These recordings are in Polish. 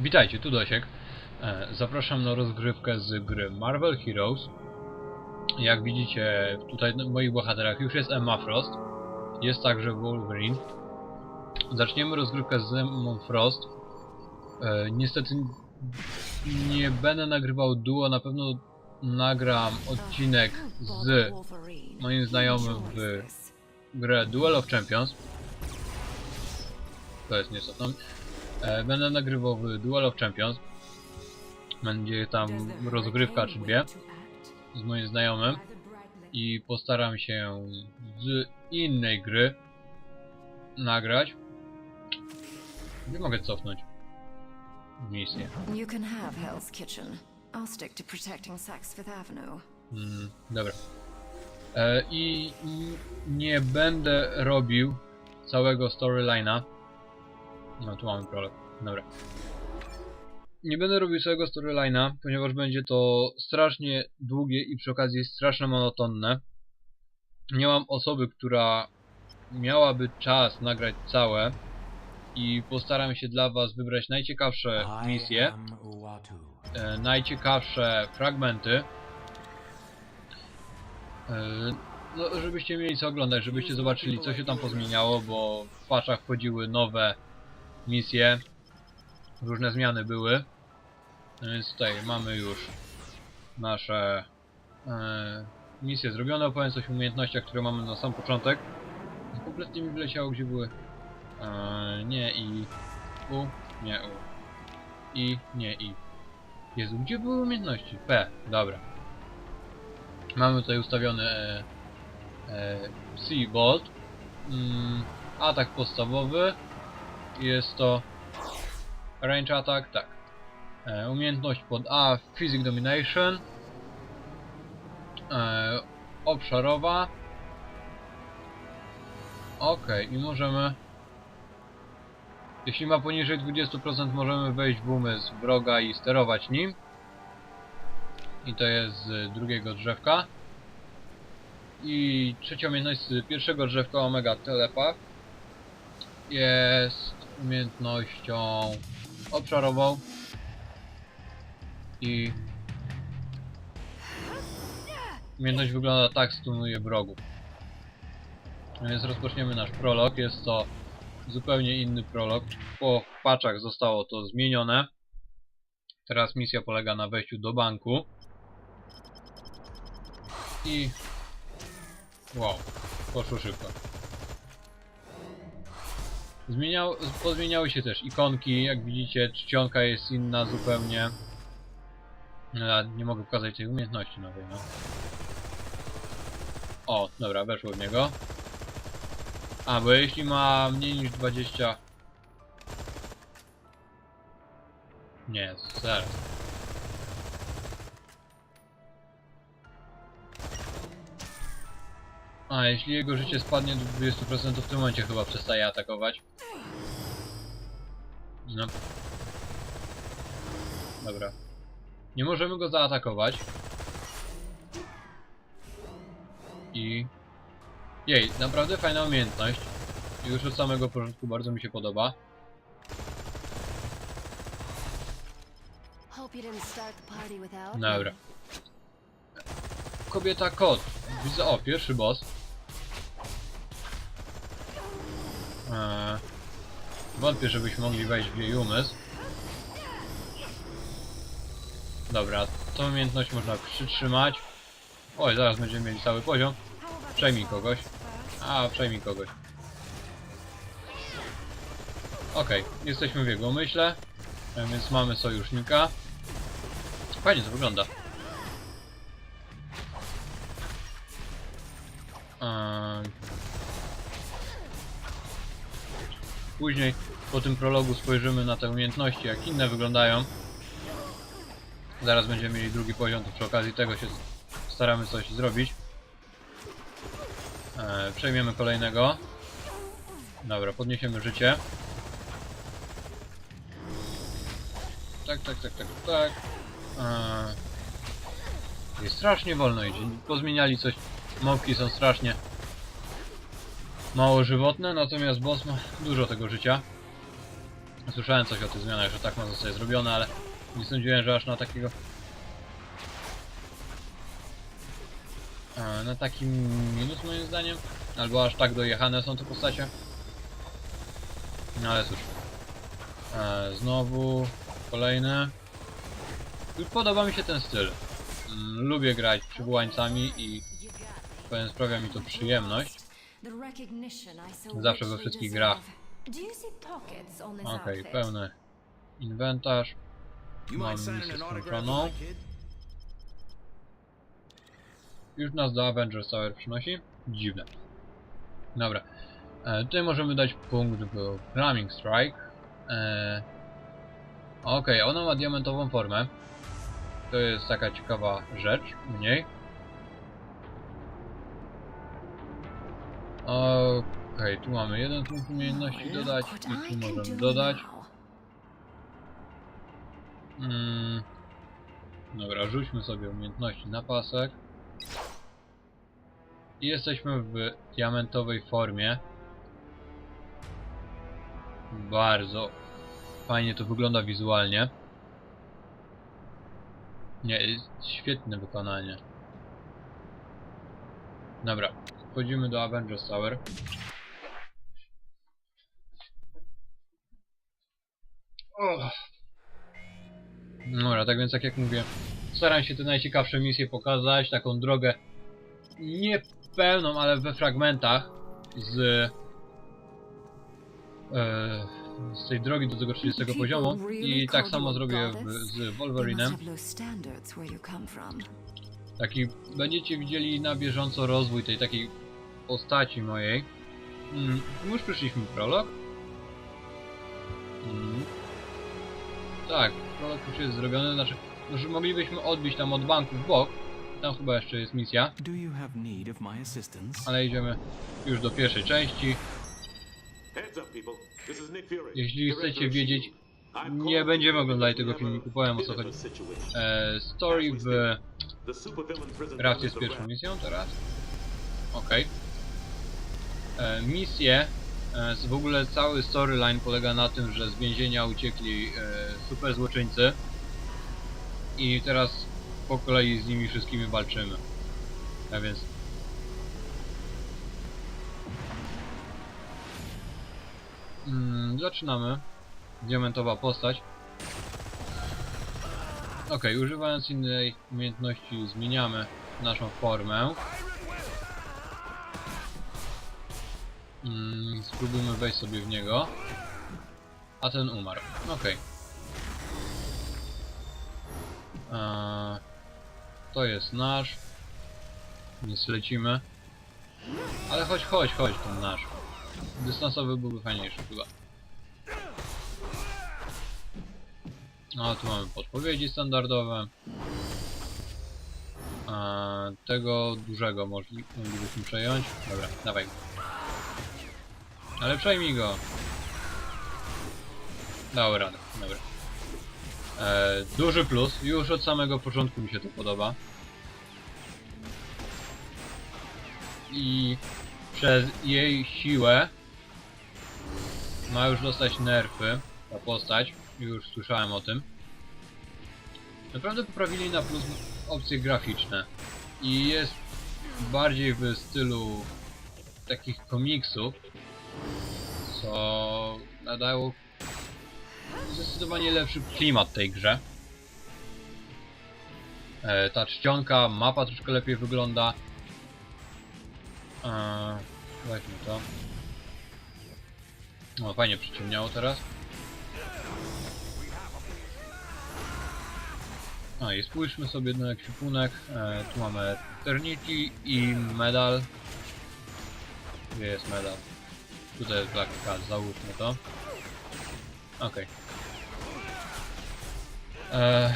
Witajcie, tu Dosiek. E, Zapraszam na rozgrywkę z gry Marvel Heroes. Jak widzicie tutaj na moich bohaterach już jest Emma Frost. Jest także Wolverine. Zaczniemy rozgrywkę z Emma Frost. E, Niestety nie będę nagrywał duo, na pewno nagram odcinek z moim znajomym w grę Duel of Champions. To jest nieco. E, Będę nagrywał w Duel of Champions. Będzie tam rozgrywka czy dwie z moim znajomym i postaram się z innej gry nagrać. Gdzie mogę cofnąć misję? You can have Hell's Kitchen. I'll stick to protecting Saks Fifth Avenue. Mm, dobra. E, I i nie będę robił całego storyline'a. No tu mamy prolog. Dobra. Nie będę robił całego storyline'a, ponieważ będzie to strasznie długie i przy okazji strasznie monotonne. Nie mam osoby, która miałaby czas nagrać całe i postaram się dla was wybrać najciekawsze misje, e, najciekawsze fragmenty. E, No, żebyście mieli co oglądać, żebyście zobaczyli co się tam pozmieniało, bo w patchach wchodziły nowe misje, różne zmiany były. No Więc tutaj mamy już nasze e, misje zrobione. Opowiem coś o umiejętnościach, które mamy na sam początek. Kompletnie mi wyleciało, gdzie były. E, nie i U, nie U. I, nie i. Jezu, gdzie były umiejętności? P, dobra. Mamy tutaj ustawiony e, e, Sea Bolt. Mm, atak podstawowy. Jest to range attack, tak. E, umiejętność pod A Physic Domination. E, obszarowa. Ok, i możemy. Jeśli ma poniżej 20%, możemy wejść w umysł wroga i sterować nim. I to jest z drugiego drzewka. I trzecia umiejętność z pierwszego drzewka Omega Telepath jest umiejętnością obszarową i umiejętność wygląda tak, stunuje wrogów. No Więc rozpoczniemy nasz prolog. Jest to zupełnie inny prolog. Po patchach zostało to zmienione. Teraz misja polega na wejściu do banku. I... Wow, poszło szybko. Zmieniał, pozmieniały się też ikonki, jak widzicie czcionka jest inna zupełnie. Ja nie mogę pokazać tej umiejętności nowej, no. O, dobra, weszło w niego. A, bo jeśli ma mniej niż 20... Nie, zaraz. A, jeśli jego życie spadnie do 20%, to w tym momencie chyba przestaje atakować. No. Dobra. Nie możemy go zaatakować. I... Jej, naprawdę fajna umiejętność. Już od samego początku bardzo mi się podoba. Dobra. Kobieta kot. Widzę, o, pierwszy boss. Eee, wątpię, żebyśmy mogli wejść w jej umysł. Dobra, tą umiejętność można przytrzymać. Oj, zaraz będziemy mieli cały poziom. Przejmij kogoś. A, przejmij kogoś. Okej, jesteśmy w jego myśle, e, więc mamy sojusznika. Fajnie to wygląda. Później po tym prologu spojrzymy na te umiejętności, jak inne wyglądają. Zaraz będziemy mieli drugi poziom, to przy okazji tego się staramy coś zrobić. Eee, przejmiemy kolejnego. Dobra, podniesiemy życie. Tak, tak, tak, tak, tak. Eee, jest strasznie wolno idzie. Pozmieniali coś. Mopki są strasznie mało żywotne, natomiast boss ma dużo tego życia. Słyszałem coś o tych zmianach, że tak ma zostać zrobione, ale nie sądziłem, że aż na takiego... Na taki minus moim zdaniem. Albo aż tak dojechane są te postacie. No ale cóż. Znowu kolejny. I Podoba mi się ten styl. Mm, Lubię grać przywołańcami i powiem, sprawia mi to przyjemność. Zawsze we wszystkich grach. Okej, pełny inwentarz. Mam misję skończoną. Już nas do Avengers Tower przynosi? Dziwne. Dobra. E, tutaj możemy dać punkt w Flaming Strike. E, Okej, ona ma diamentową formę. To jest taka ciekawa rzecz, mniej. Okej, tu mamy jeden punkt umiejętności dodać i tu możemy dodać. Mm. Dobra, rzućmy sobie umiejętności na pasek. I jesteśmy w diamentowej formie. Bardzo fajnie to wygląda wizualnie. Nie, jest świetne wykonanie. Dobra, wchodzimy do Avengers Tower. Och. Dobra, tak więc jak, jak mówię, staram się te najciekawsze misje pokazać, taką drogę nie pełną, ale we fragmentach z e, z tej drogi do tego 30 poziomu i tak samo zrobię w, z Wolverinem. Taki będziecie widzieli na bieżąco rozwój tej takiej postaci mojej. Mm, już przyszliśmy prolog. Mm. Tak, prolog już jest zrobiony, znaczy już moglibyśmy odbić tam od banku w bok. Tam chyba jeszcze jest misja, ale idziemy już do pierwszej części. Jeśli chcecie wiedzieć, nie będziemy oglądali tego filmiku, powiem o co chodzi. E, story w The supervillain prison wraz known z as the pierwszą misją teraz. Okej. E, Misje, e, w ogóle cały storyline polega na tym, że z więzienia uciekli e, super złoczyńcy i teraz po kolei z nimi wszystkimi walczymy. A więc Mm, zaczynamy. Diamentowa postać. Ok, używając innej umiejętności zmieniamy naszą formę. Mm, spróbujmy wejść sobie w niego. A ten umarł. Ok. Eee, to jest nasz. Więc lecimy. Ale chodź, chodź, chodź, ten nasz. Dystansowy byłby fajniejszy chyba. No, tu mamy podpowiedzi standardowe. Eee, tego dużego moglibyśmy przejąć. Dobra, dawaj. Ale przejmij go. Dał radę, dobra. Eee, duży plus, już od samego początku mi się to podoba. I przez jej siłę ma już dostać nerfy ta postać. Już słyszałem o tym. Naprawdę poprawili na plus opcje graficzne. I jest bardziej w stylu takich komiksów, co nadało zdecydowanie lepszy klimat tej grze. E, ta czcionka, mapa troszkę lepiej wygląda. E, weźmy to. O, fajnie przyciemniało teraz. No i spójrzmy sobie na ekwipunek. E, tu mamy Eternity i medal. Gdzie jest medal? Tutaj jest Black Cat, załóżmy to. Okej. E,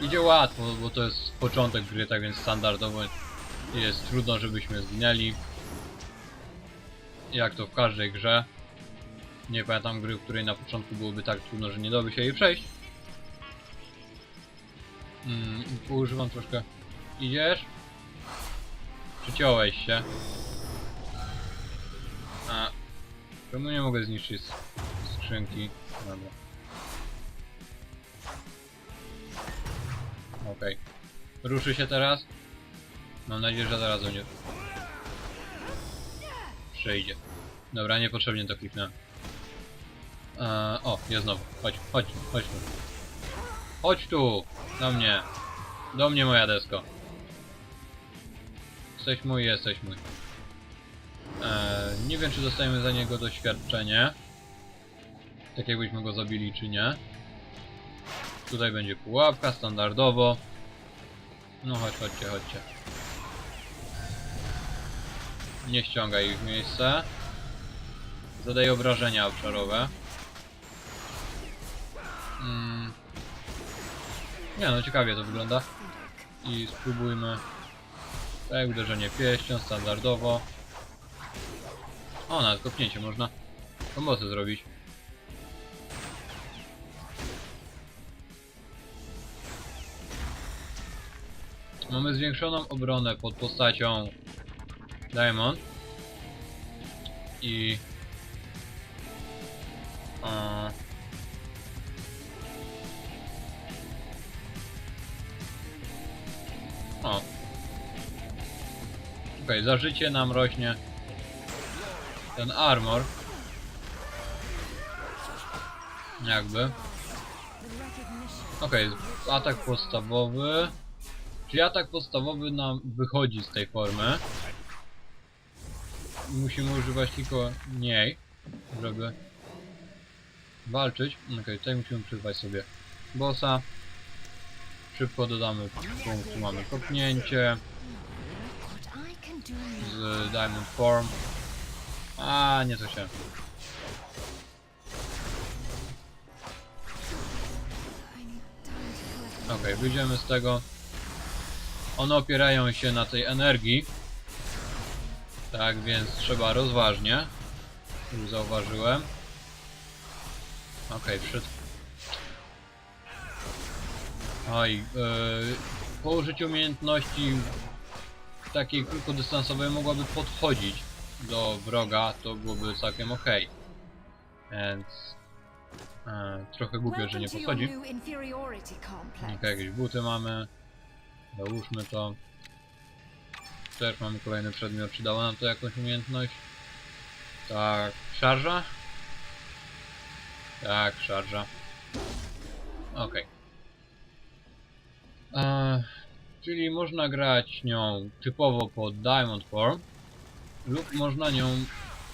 Idzie łatwo, bo to jest początek gry, tak więc standardowo jest trudno, żebyśmy zginęli. Jak to w każdej grze. Nie pamiętam gry, w której na początku byłoby tak trudno, że nie dałoby się jej przejść. Mm, używam troszkę. Idziesz? Przyciąłeś się. A. Czemu nie mogę zniszczyć skrzynki. Dobra. Okej. Ruszy się teraz? Mam nadzieję, że zaraz będzie. Przejdzie. Dobra, niepotrzebnie to kliknąłem. Eee, o, jest znowu. Chodź, chodź, chodź tu. Chodź tu! Do mnie. Do mnie moja desko. Jesteś mój, jesteś mój. Eee, nie wiem, czy dostajemy za niego doświadczenie. Tak jakbyśmy go zabili, czy nie. Tutaj będzie pułapka, standardowo. No chodź, chodźcie, chodźcie. Nie ściągaj ich w miejsce. Zadaj obrażenia obszarowe. Mm. Nie no, ciekawie to wygląda. I spróbujmy. Tak, uderzenie pieścią, standardowo. O, nawet kopnięcie można kombosy zrobić. Mamy zwiększoną obronę pod postacią Diamond. I... za życie nam rośnie ten armor. Jakby. Okej, atak podstawowy. Czyli atak podstawowy nam wychodzi z tej formy. Musimy używać tylko niej, żeby walczyć. Okej, tutaj musimy przyzwać sobie bossa. Szybko dodamy punkt, tu mamy kopnięcie What I can do now. Z Diamond Form. A, nie to się. Okej, wyjdziemy z tego. One opierają się na tej energii. Tak więc trzeba rozważnie. Już zauważyłem. Okej, przed. Oj, yy, po użyciu umiejętności takiej krótkodystansowej mogłaby podchodzić do wroga, to byłoby całkiem ok. Więc e, trochę głupio, że nie podchodzi. new inferiority complex. Ok, jakieś buty mamy. Załóżmy to. Też mamy kolejny przedmiot. Czy dało nam to jakąś umiejętność? Tak. Szarża? Tak, szarża. Ok. Eee, czyli można grać nią typowo pod Diamond Form lub można nią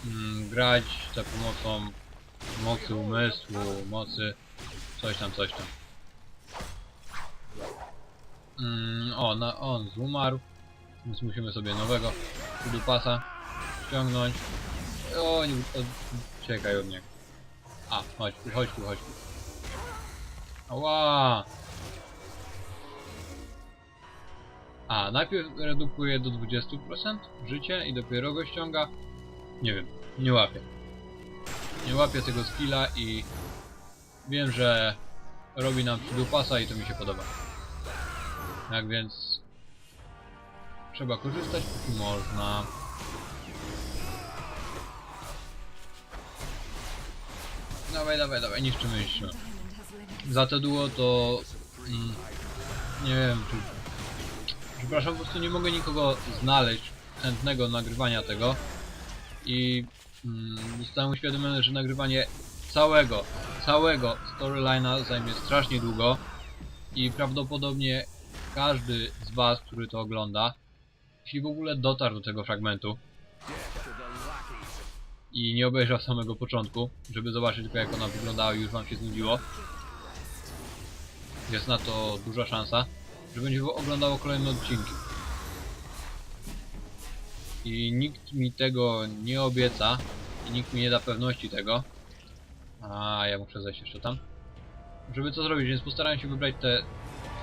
mm, grać za pomocą mocy umysłu, mocy coś tam, coś tam. Mm, o, na, on zumarł, więc musimy sobie nowego pasa ściągnąć. O, nie, uciekaj od niego. A, chodź chodź tu, chodź. Ała! A, najpierw redukuje do 20% życie i dopiero go ściąga. Nie wiem, nie łapię. Nie łapię tego skilla i wiem, że robi nam pasa i to mi się podoba. Tak więc trzeba korzystać póki można. Dawaj, dawaj, dawaj, niszczymy, limited Za te duo to... Mm, nie wiem, czy... Przepraszam, po prostu nie mogę nikogo znaleźć chętnego nagrywania tego. I mm, zostałem uświadomiony, że nagrywanie całego, całego storyline'a zajmie strasznie długo. I prawdopodobnie każdy z was, który to ogląda, jeśli w ogóle dotarł do tego fragmentu i nie obejrzał samego początku, żeby zobaczyć tylko jak ona wyglądała i już wam się znudziło, jest na to duża szansa, że będzie oglądało kolejne odcinki. I nikt mi tego nie obieca i nikt mi nie da pewności tego. A ja muszę zejść jeszcze tam. Żeby to zrobić, więc postaram się wybrać te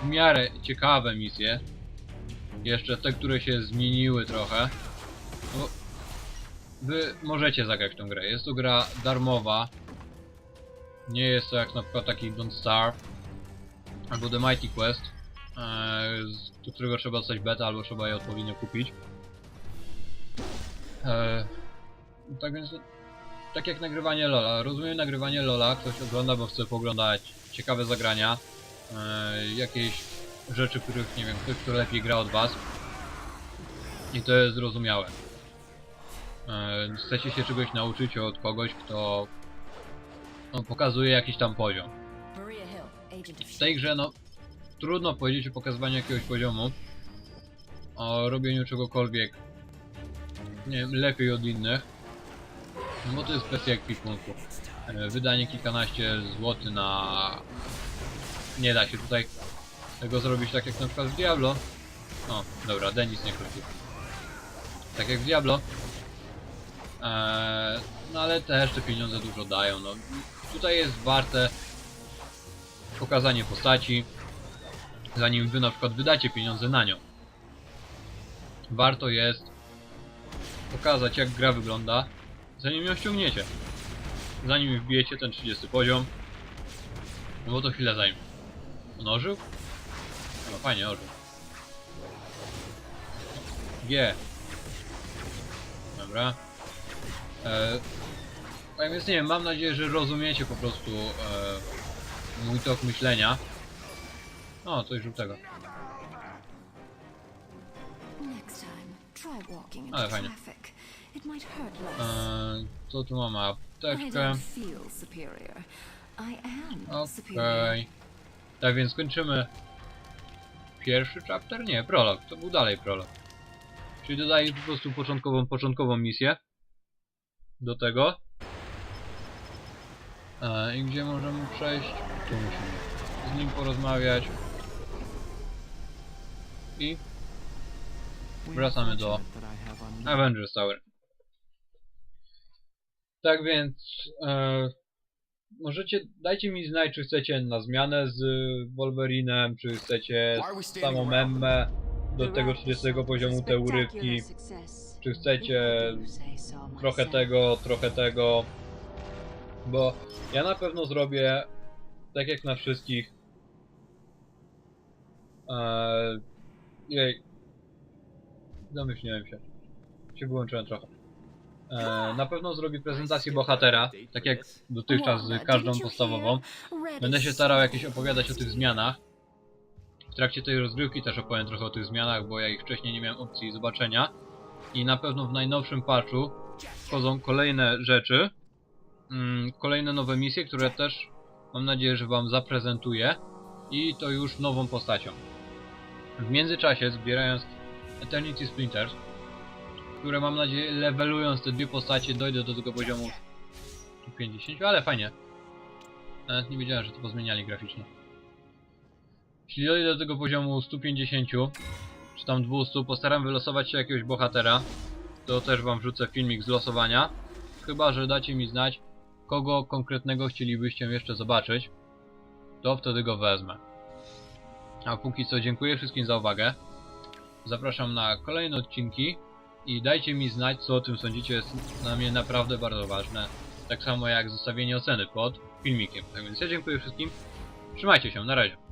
w miarę ciekawe misje. Jeszcze te, które się zmieniły trochę. No, wy możecie zagrać tą grę. Jest to gra darmowa. Nie jest to jak na przykład taki Don't Starve albo The Mighty Quest, do którego trzeba dostać beta albo trzeba je odpowiednio kupić. E, tak więc tak jak nagrywanie Lola. Rozumiem nagrywanie Lola, ktoś ogląda, bo chce poglądać ciekawe zagrania, e, jakieś rzeczy, których nie wiem, ktoś kto lepiej gra od was. I to jest zrozumiałe. E, chcecie się czegoś nauczyć od kogoś, kto no, pokazuje jakiś tam poziom. W tej grze, no, trudno powiedzieć o pokazywaniu jakiegoś poziomu, o robieniu czegokolwiek, nie wiem, lepiej od innych, no bo to jest kwestia ekwipunku. E, Wydanie kilkanaście złotych na... Nie da się tutaj tego zrobić tak jak na przykład w Diablo. O, dobra, Denis nie króci. Tak jak w Diablo. Eee, no ale też te pieniądze dużo dają, no. Tutaj jest warte pokazanie postaci, zanim wy na przykład wydacie pieniądze na nią. Warto jest pokazać jak gra wygląda, zanim ją ściągniecie. Zanim wbijecie ten 30 poziom, no bo to chwilę zajmie. On ożył? No fajnie ożył. G. Dobra. E, tak więc nie wiem, mam nadzieję, że rozumiecie po prostu e, mój tok myślenia. O, coś żółtego. Ale fajnie. traffic. It might hurt less. E, co tu mamy? Apteczkę. Okej. Tak więc kończymy pierwszy chapter? Nie, prolog. To był dalej prolog. Czyli dodaję po prostu początkową, początkową misję do tego. E, I gdzie możemy przejść? Tu musimy z nim porozmawiać. I Wracamy do Avengers Tower. Tak więc e, możecie, dajcie mi znać, czy chcecie na zmianę z Wolverinem, czy chcecie samą Emmę do tego 30 poziomu te urywki, czy chcecie trochę tego, trochę tego, bo ja na pewno zrobię tak jak na wszystkich. Eee, jej, zamyśliłem się, się wyłączyłem trochę. Eee, na pewno zrobię prezentację bohatera, tak jak dotychczas z każdą podstawową. Będę się starał jakieś opowiadać o tych zmianach. W trakcie tej rozgrywki też opowiem trochę o tych zmianach, bo ja ich wcześniej nie miałem opcji zobaczenia. I na pewno w najnowszym patchu wchodzą kolejne rzeczy. Mm, kolejne nowe misje, które też mam nadzieję, że wam zaprezentuję. I to już nową postacią. W międzyczasie zbierając Eternity Splinters, które mam nadzieję levelując te dwie postacie dojdę do tego poziomu 50, ale fajnie. Nawet nie wiedziałem, że to pozmieniali graficznie. Jeśli dojdę do tego poziomu 150, czy tam 200, postaram wylosować się jakiegoś bohatera. To też wam wrzucę filmik z losowania. Chyba, że dacie mi znać, kogo konkretnego chcielibyście jeszcze zobaczyć. To wtedy go wezmę. A póki co dziękuję wszystkim za uwagę. Zapraszam na kolejne odcinki. I dajcie mi znać, co o tym sądzicie. Jest dla mnie naprawdę bardzo ważne. Tak samo jak zostawienie oceny pod filmikiem. Tak więc ja dziękuję wszystkim. Trzymajcie się, na razie.